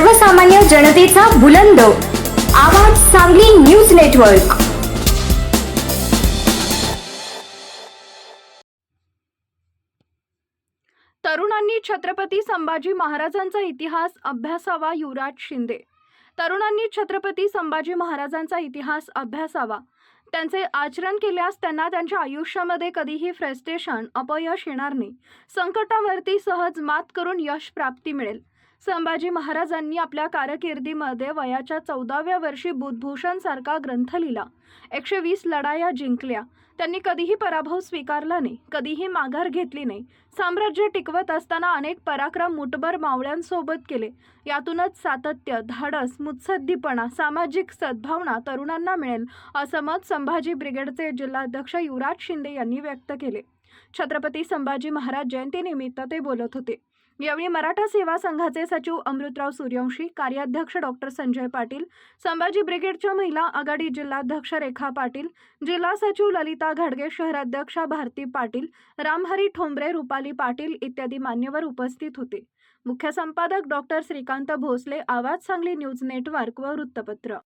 सर्वसामान्य जनतेचा बुलंद. आवाज सांगली न्यूज नेटवर्क. तरुणांनी छत्रपती संभाजी महाराजांचा इतिहास अभ्यासावा युवराज शिंदे. तरुणांनी छत्रपती संभाजी महाराजांचा इतिहास अभ्यासावा. त्यांचे आचरण केल्यास त्यांना त्यांच्या आयुष्यामध्ये कधीही फ्रस्ट्रेशन अपयश येणार नाही. संकटावरती सहज मात करून यश प्राप्ती मिळेल. संभाजी महाराजांनी आपल्या कारकिर्दीमध्ये वयाच्या चौदाव्या वर्षी बुधभूषण सारखा ग्रंथ लिहिला. एकशे वीस लढाया जिंकल्या. त्यांनी कधीही पराभव स्वीकारला नाही कधीही माघार घेतली नाही. साम्राज्य टिकवत असताना अनेक पराक्रम मुठभर मावळ्यांसोबत केले. यातूनच सातत्य धाडस मुत्सद्दीपणा सामाजिक सद्भावना तरुणांना मिळेल असं मत संभाजी ब्रिगेडचे जिल्हाध्यक्ष युवराज शिंदे यांनी व्यक्त केले. छत्रपती संभाजी महाराज जयंतीनिमित्त ते बोलत होते. यावेळी मराठा सेवा संघाचे सचिव अमृतराव सूर्यवंशी कार्याध्यक्ष डॉक्टर संजय पाटील संभाजी ब्रिगेडच्या महिला आघाडी जिल्हाध्यक्ष रेखा पाटील जिल्हा सचिव ललिता घाडगे शहराध्यक्षा भारती पाटील रामहरी ठोंबरे रुपाली पाटील इत्यादी मान्यवर उपस्थित होते. मुख्य संपादक डॉक्टर श्रीकांत भोसले आवाज सांगली न्यूज नेटवर्क व वृत्तपत्र.